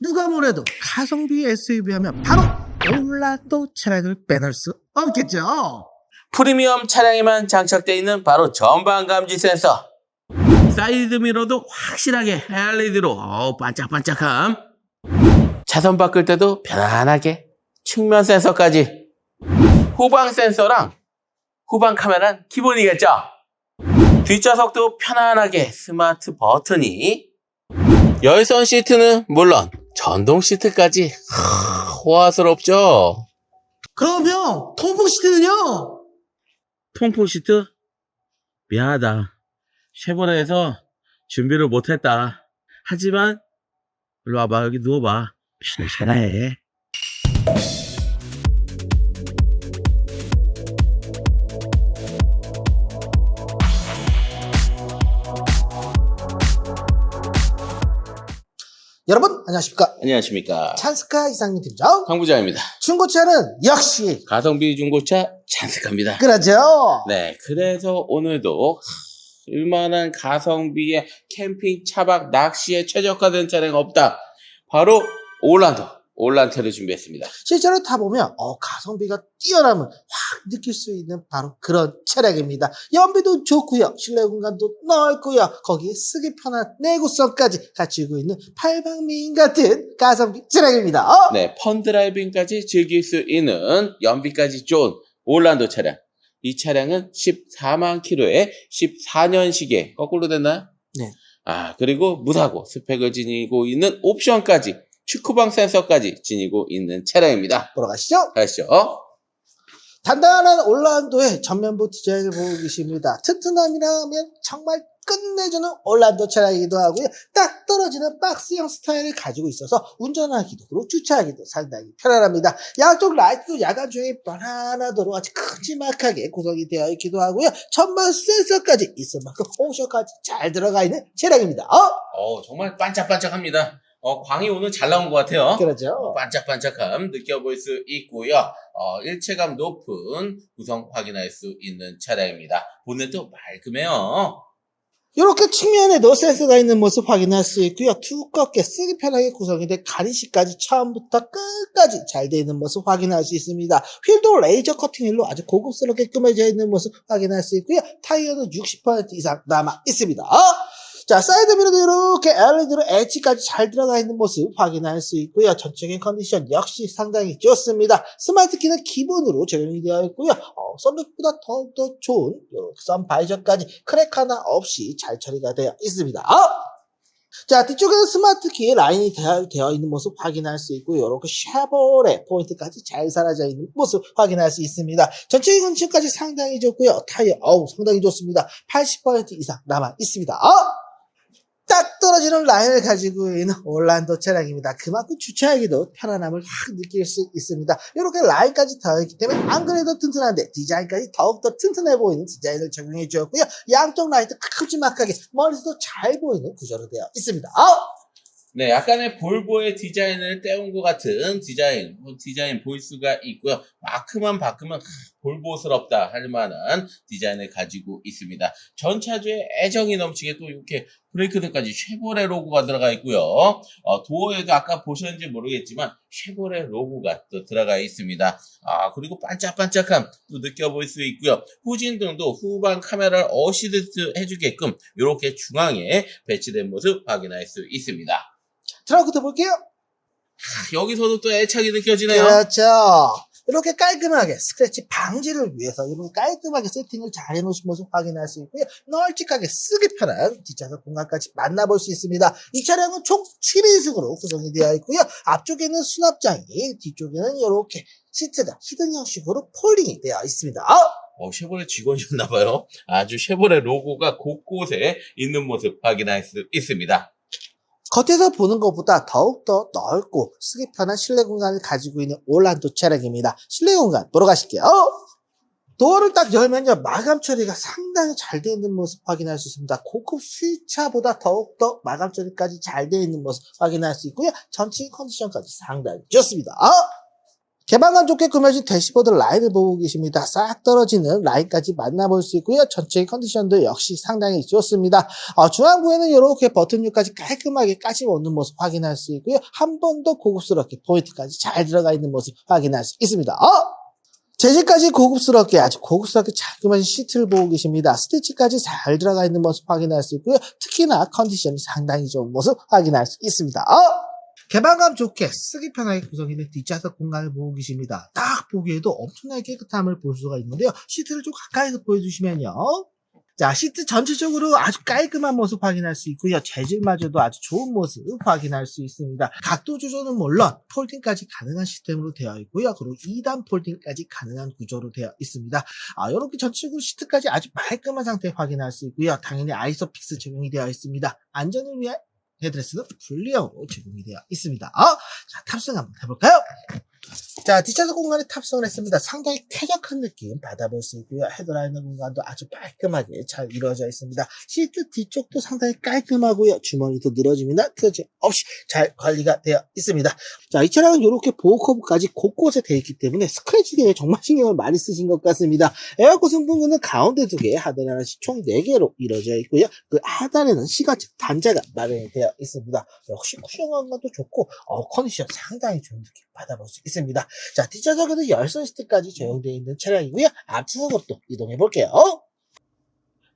누가 뭐래도 가성비 SUV 하면 바로 올라도 차량을 빼놓을 수 없겠죠. 프리미엄 차량에만 장착되어 있는 바로 전방 감지 센서. 사이드 미러도 확실하게 LED로 어, 반짝반짝함. 차선 바꿀 때도 편안하게 측면 센서까지. 후방 센서랑 후방 카메라는 기본이겠죠. 뒷좌석도 편안하게 스마트 버튼이. 열선 시트는 물론 전동 시트까지 하, 호화스럽죠. 그럼 형, 통풍 시트는요? 통풍 시트? 미안하다. 쉐보레에서 준비를 못했다. 하지만 일로 와봐 여기 누워봐. 편해. 여러분, 안녕하십니까. 안녕하십니까. 찬스카 이상민 팀장. 황 부장입니다. 중고차는 역시 가성비 중고차 찬스합니다. 그러죠. 네, 그래서 오늘도 얼마나 가성비의 캠핑, 차박, 낚시에 최적화된 차량 없다. 바로 올란도, 올란테를 준비했습니다. 실제로 타보면 어, 가성비가 뛰어남을 확 느낄 수 있는 바로 그런 차량입니다. 연비도 좋고요. 실내 공간도 넓고요. 거기에 쓰기 편한 내구성까지 갖추고 있는 팔방미인 같은 가성비 차량입니다. 어? 네, 펀드라이빙까지 즐길 수 있는 연비까지 좋은 올란도 차량. 이 차량은 14만 킬로에 14년식에 거꾸로 됐나요? 네. 아, 그리고 무사고 스펙을 지니고 있는 옵션까지 축구방 센서까지 지니고 있는 차량입니다. 보러 가시죠. 가시죠. 단단한 올란도의 전면부 디자인을 보고 계십니다. 튼튼함이라면 정말 끝내주는 올란도 차량이기도 하고요. 딱 떨어지는 박스형 스타일을 가지고 있어서 운전하기도 그리고 주차하기도 상당히 편안합니다. 양쪽 라이트도 야간 중에 편안하도록 아주 큼지막하게 구성이 되어 있기도 하고요. 전방 센서까지 있을 만큼 옵션까지 잘 들어가 있는 차량입니다. 어? 어, 정말 반짝반짝합니다. 어, 광이 오늘 잘 나온 것 같아요. 어, 그러죠. 반짝반짝함 느껴볼 수 있고요. 어, 일체감 높은 구성 확인할 수 있는 차량입니다. 보넷도 맑으me요. 이렇게 측면에도 센서가 있는 모습 확인할 수 있고요. 두껍게 쓰기 편하게 구성이 된 가니시까지 처음부터 끝까지 잘 되어 있는 모습 확인할 수 있습니다. 휠도 레이저 커팅 휠로 아주 고급스럽게 꾸며져 있는 모습 확인할 수 있고요. 타이어는 60% 이상 남아 있습니다. 자, 사이드 미러도 이렇게 LED로 엣지까지 잘 들어가 있는 모습 확인할 수 있고요. 전체적인 컨디션 역시 상당히 좋습니다. 스마트 키는 기본으로 적용이 되어 있고요. 어, 썬루프보다 더욱더 좋은 이런 선바이저까지 크랙 하나 없이 잘 처리가 되어 있습니다. 자, 뒤쪽에는 스마트 키 라인이 되어, 있는 모습 확인할 수 있고요. 이렇게 쉐보레 포인트까지 잘 사라져 있는 모습 확인할 수 있습니다. 전체적인 컨디션까지 상당히 좋고요. 타이어, 어우, 상당히 좋습니다. 80% 이상 남아 있습니다. 딱 떨어지는 라인을 가지고 있는 올란도 차량입니다. 그만큼 주차하기도 편안함을 확 느낄 수 있습니다. 이렇게 라인까지 더있기 때문에 안 그래도 튼튼한데 디자인까지 더욱더 튼튼해 보이는 디자인을 적용해 주었고요. 양쪽 라이트 큼지막하게 멀리서도 잘 보이는 구조로 되어 있습니다. 네, 약간의 볼보의 디자인을 떼온 것 같은 디자인, 뭐 디자인 볼 수가 있고요. 마크만 바꾸면 하, 볼보스럽다 할 만한 디자인을 가지고 있습니다. 전 차주의 애정이 넘치게 또 이렇게 브레이크등까지 쉐보레 로고가 들어가 있고요. 어, 도어에도 아까 보셨는지 모르겠지만 쉐보레 로고가 또 들어가 있습니다. 아, 그리고 반짝반짝함 또 느껴볼 수 있고요. 후진등도 후방 카메라를 어시스트 해주게끔 이렇게 중앙에 배치된 모습 확인할 수 있습니다. 트렁크도 볼게요. 여기서도 또 애착이 느껴지네요. 그렇죠. 이렇게 깔끔하게 스크래치 방지를 위해서 이렇게 깔끔하게 세팅을 잘 해놓으신 모습 확인할 수 있고요. 널찍하게 쓰기 편한 뒷좌석 공간까지 만나볼 수 있습니다. 이 차량은 총 7인승으로 구성이 되어 있고요. 앞쪽에는 수납장이, 뒤쪽에는 이렇게 시트가 히든 형식으로 폴링이 되어 있습니다. 어, 쉐보레 직원이었나봐요. 아주 쉐보레 로고가 곳곳에 있는 모습 확인할 수 있습니다. 겉에서 보는 것보다 더욱더 넓고 쓰기 편한 실내 공간을 가지고 있는 올란도 차량입니다. 실내 공간 보러 가실게요. 도어를 딱 열면요 마감 처리가 상당히 잘 되어 있는 모습 확인할 수 있습니다. 고급 수입차보다 더욱더 마감 처리까지 잘 되어 있는 모습 확인할 수 있고요. 전체 컨디션까지 상당히 좋습니다. 개방감 좋게 꾸며진 대시보드 라인을 보고 계십니다. 싹 떨어지는 라인까지 만나볼 수 있고요. 전체 컨디션도 역시 상당히 좋습니다. 어, 중앙부에는 이렇게 버튼류까지 깔끔하게 까지 오는 모습 확인할 수 있고요. 한 번 더 고급스럽게 포인트까지 잘 들어가 있는 모습 확인할 수 있습니다. 어? 재질까지 고급스럽게 아주 고급스럽게 잘 꾸며진 시트를 보고 계십니다. 스티치까지 잘 들어가 있는 모습 확인할 수 있고요. 특히나 컨디션이 상당히 좋은 모습 확인할 수 있습니다. 어? 개방감 좋게 쓰기 편하게 구성된 뒷좌석 공간을 보고 계십니다. 딱 보기에도 엄청나게 깨끗함을 볼 수가 있는데요. 시트를 좀 가까이서 보여주시면요. 자, 시트 전체적으로 아주 깔끔한 모습 확인할 수 있고요. 재질마저도 아주 좋은 모습 확인할 수 있습니다. 각도 조절은 물론 폴딩까지 가능한 시스템으로 되어 있고요. 그리고 2단 폴딩까지 가능한 구조로 되어 있습니다. 아, 이렇게 전체적으로 시트까지 아주 말끔한 상태 확인할 수 있고요. 당연히 아이소픽스 적용이 되어 있습니다. 안전을 위해 헤드레스는 분리형으로 제공이 되어 있습니다. 어? 자, 탑승 한번 해볼까요? 자, 뒷좌석 공간에 탑승을 했습니다. 상당히 쾌적한 느낌 받아볼 수 있고요. 헤드라이너 공간도 아주 깔끔하게 잘 이루어져 있습니다. 시트 뒤쪽도 상당히 깔끔하고요. 주머니도 늘어짐이나 틀어짐 없이 잘 관리가 되어 있습니다. 자, 이 차량은 이렇게 보호 커브까지 곳곳에 되어 있기 때문에 스크래치에 정말 신경을 많이 쓰신 것 같습니다. 에어컨 승분구는 가운데 두 개, 하단에 하나씩 총 4개로 이루어져 있고요. 그 하단에는 시가측 단자가 마련이 되어 있습니다. 역시 쿠션감도 좋고 어, 컨디션 상당히 좋은 느낌 받아볼 수 있습니다. 자, 뒷좌석에도 열선 시트까지 적용되어 있는 차량이고요. 앞좌석으로 또 이동해 볼게요.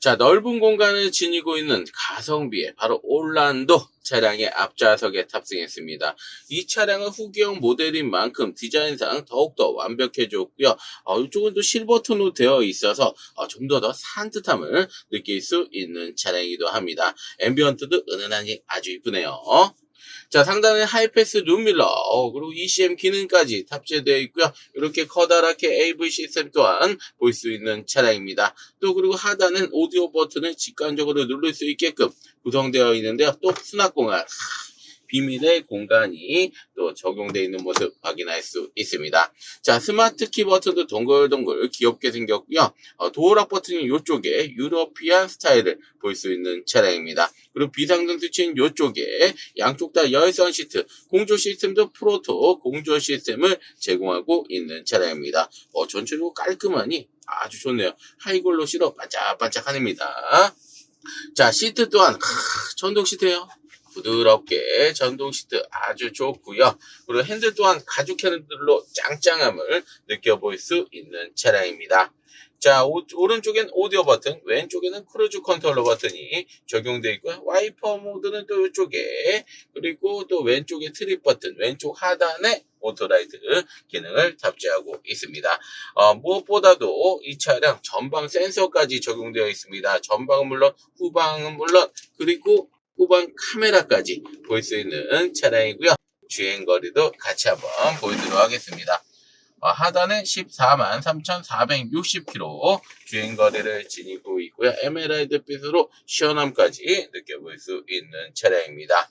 자, 넓은 공간을 지니고 있는 가성비의 바로 올란도 차량의 앞좌석에 탑승했습니다. 이 차량은 후기형 모델인 만큼 디자인상 더욱더 완벽해졌고요. 어, 이쪽은 또 실버톤으로 되어 있어서 어, 좀더 더 산뜻함을 느낄 수 있는 차량이기도 합니다. 앰비언트도 은은하니 아주 이쁘네요. 자, 상단에 하이패스 룸밀러, 어, 그리고 ECM 기능까지 탑재되어 있고요. 이렇게 커다랗게 AV 시스템 또한 볼 수 있는 차량입니다. 또 그리고 하단은 오디오 버튼을 직관적으로 누를 수 있게끔 구성되어 있는데요. 또 수납 공간, 하, 비밀의 공간이 또 적용되어 있는 모습 확인할 수 있습니다. 자, 스마트 키 버튼도 동글동글 귀엽게 생겼고요. 어, 도어락 버튼이 이쪽에 유러피안 스타일을 볼 수 있는 차량입니다. 그리고 비상등 스위치는 이쪽에 양쪽 다 열선 시트, 공조 시스템도 프로토 공조 시스템을 제공하고 있는 차량입니다. 어, 전체적으로 깔끔하니 아주 좋네요. 하이글로시로 반짝반짝합니다. 자, 시트 또한 크, 전동 시트예요. 부드럽게 전동 시트 아주 좋고요. 그리고 핸들 또한 가죽 핸들로 짱짱함을 느껴볼 수 있는 차량입니다. 자, 오, 오른쪽엔 오디오 버튼, 왼쪽에는 크루즈 컨트롤러 버튼이 적용되어 있고요. 와이퍼 모드는 또 이쪽에, 그리고 또 왼쪽에 트립 버튼, 왼쪽 하단에 오토라이트 기능을 탑재하고 있습니다. 어, 무엇보다도 이 차량 전방 센서까지 적용되어 있습니다. 전방은 물론, 후방은 물론, 그리고 후방 카메라까지 볼 수 있는 차량이고요. 주행 거리도 같이 한번 보여드리도록 하겠습니다. 어, 하단에 14만 3,460km 주행 거리를 지니고 있고요. 에메랄드 빛으로 시원함까지 느껴볼 수 있는 차량입니다.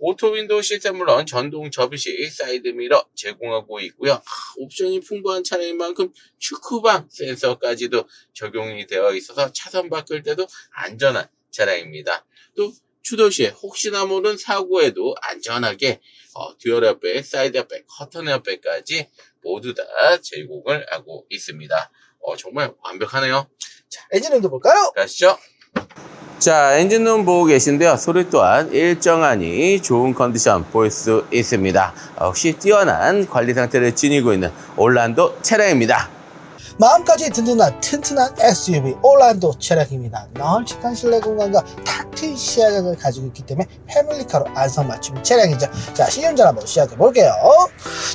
오토 윈도우 시스템 물론 전동 접이식 사이드 미러 제공하고 있고요. 아, 옵션이 풍부한 차량인 만큼 축구방 센서까지도 적용이 되어 있어서 차선 바꿀 때도 안전한 차량입니다. 또 추돌시에 혹시나 모른 사고에도 안전하게 어, 듀얼 에어백, 사이드 에어백, 커튼 에어백까지 모두 다 제공을 하고 있습니다. 어, 정말 완벽하네요. 엔진음도 볼까요? 가시죠. 자, 엔진룸 보고 계신데요. 소리 또한 일정하니 좋은 컨디션 볼 수 있습니다. 역시 뛰어난 관리 상태를 지니고 있는 올란도 차량입니다. 마음까지 든든한 튼튼한 SUV 올란도 차량입니다. 널찍한 실내 공간과 탁 트인 시야각을 가지고 있기 때문에 패밀리카로 안성맞춤 차량이죠. 자, 시운전 한번 시작해 볼게요.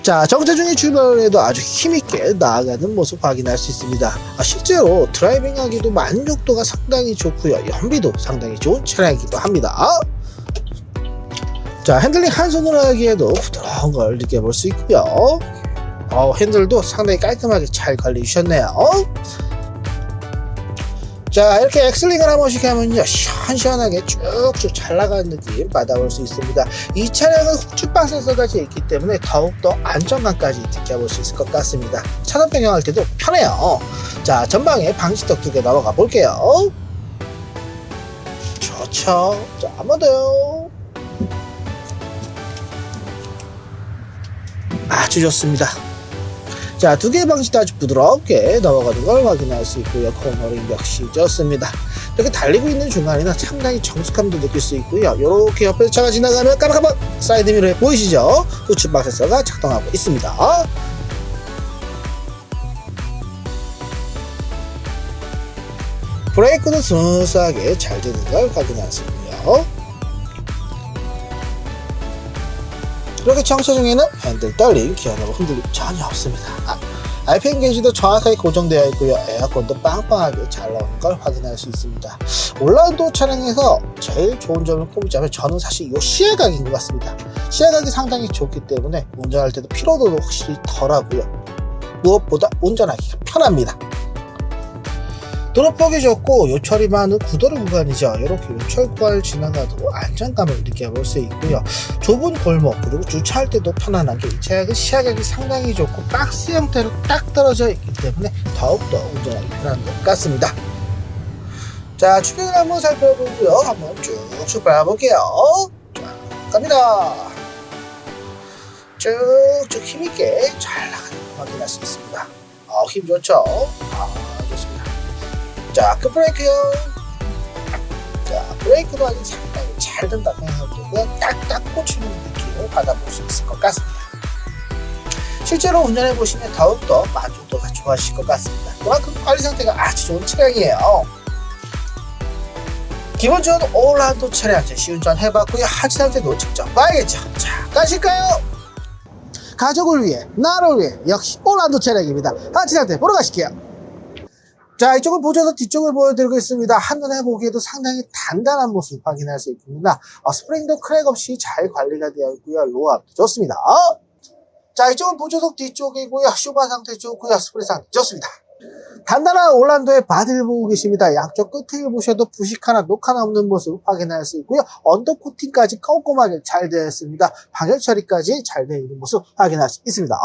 자, 정체중이 출발에도 아주 힘있게 나아가는 모습 확인할 수 있습니다. 아, 실제로 드라이빙하기도 만족도가 상당히 좋고요. 연비도 상당히 좋은 차량이기도 합니다. 자, 핸들링 한 손으로 하기에도 부드러운 걸 느껴볼 수 있고요. 어, 핸들도 상당히 깔끔하게 잘 관리해 주셨네요. 자, 이렇게 엑슬링을 한 번씩 하면요, 시원시원하게 쭉쭉 잘 나가는 느낌 받아볼 수 있습니다. 이 차량은 후추방 센서까지 있기 때문에 더욱더 안정감까지 느껴볼 수 있을 것 같습니다. 차선 변경할 때도 편해요. 자, 전방에 방지턱 두 개 넘어가 볼게요. 좋죠. 자, 더요. 아주 좋습니다. 자, 두 개의 방식 아주 부드럽게 넘어가는 걸 확인할 수 있고요. 코너링 역시 좋습니다. 이렇게 달리고 있는 중간이나 상당히 정숙함도 느낄 수 있고요. 이렇게 옆에서 차가 지나가면 까락까락 사이드 미러에 보이시죠? 우측방 센서가 작동하고 있습니다. 브레이크도 스무스하게 잘 되는 걸 확인할 수 있고요. 이렇게 청소 중에는 핸들 떨림, 기어너브 흔들림 전혀 없습니다. 아, RPM 게이지도 정확하게 고정되어 있고요. 에어컨도 빵빵하게 잘 나오는 걸 확인할 수 있습니다. 온라인도 차량에서 제일 좋은 점을 꼽자면 저는 사실 이 시야각인 것 같습니다. 시야각이 상당히 좋기 때문에 운전할 때도 피로도도 확실히 덜하고요. 무엇보다 운전하기가 편합니다. 도로폭이 좋고 요철이 많은 구도로 구간이죠. 이렇게 요철 구간을 지나가도 안정감을 느껴볼 수 있고요. 좁은 골목 그리고 주차할 때도 편안하게 이 차량은 시야각이 상당히 좋고 박스 형태로 딱 떨어져 있기 때문에 더욱더 운전하기 편한 것 같습니다. 자 주변을 한번 살펴보고요. 한번 쭉 출발해 볼게요. 자 갑니다. 쭉쭉 힘있게 잘 나가는 걸 확인할 수 있습니다. 어, 힘 좋죠? 아 좋습니다. 자, 급브레이크요. 자, 브레이크도 아주 상당히 잘 된다 생각하고 딱딱 꽂히는 느낌을 받아볼 수 있을 것 같습니다. 실제로 운전해 보시면 더욱더 만족도가 좋아지실 것 같습니다. 그만큼 관리 상태가 아주 좋은 차량이에요. 기본적으로 올란도 차량 제 시운전 해봤고요. 하체 상태도 직접 봐야겠죠. 자, 가실까요? 가족을 위해, 나를 위해 역시 올란도 차량입니다. 하체 상태 보러 가실게요. 자, 이쪽을 보셔서 뒤쪽을 보여드리고 있습니다. 한눈에 보기에도 상당히 단단한 모습 확인할 수 있습니다. 어, 스프링도 크랙 없이 잘 관리가 되어 있고요. 로압도 좋습니다. 자, 이쪽은 보조석 뒤쪽이고요. 쇼바 상태 좋고요. 스프링 상태 좋습니다. 단단한 올란도의 바디를 보고 계십니다. 양쪽 끝을 보셔도 부식 하나, 녹 하나 없는 모습 확인할 수 있고요. 언더 코팅까지 꼼꼼하게 잘 되어 있습니다. 방열 처리까지 잘 되어 있는 모습 확인할 수 있습니다.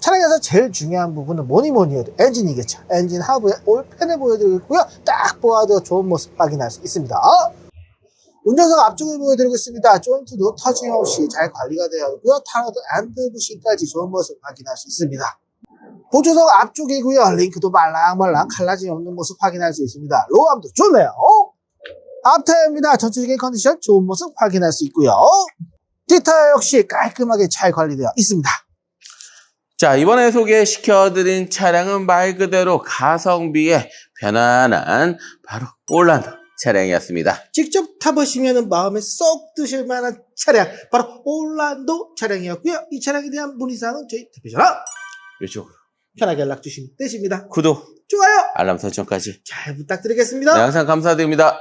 차량에서 제일 중요한 부분은 뭐니 뭐니 해도 엔진이겠죠. 엔진 하부에 올펜을 보여드리고 있고요. 딱 보아도 좋은 모습 확인할 수 있습니다. 운전석 앞쪽을 보여드리고 있습니다. 조인트도 터짐없이 잘 관리가 되어 있고요. 타로드 앤드 부싱까지 좋은 모습 확인할 수 있습니다. 보조석 앞쪽이고요. 링크도 말랑말랑 칼라짐 없는 모습 확인할 수 있습니다. 로암도 좋네요. 앞타입니다. 전체적인 컨디션 좋은 모습 확인할 수 있고요. 뒷타이어 역시 깔끔하게 잘 관리되어 있습니다. 자, 이번에 소개시켜드린 차량은 말 그대로 가성비의 편안한 바로 올란도 차량이었습니다. 직접 타보시면 마음에 쏙 드실 만한 차량 바로 올란도 차량이었고요. 이 차량에 대한 문의사항은 저희 대표전화 이쪽으로 편하게 연락 주시면 되십니다. 구독, 좋아요 알람 설정까지 잘 부탁드리겠습니다. 네, 항상 감사드립니다.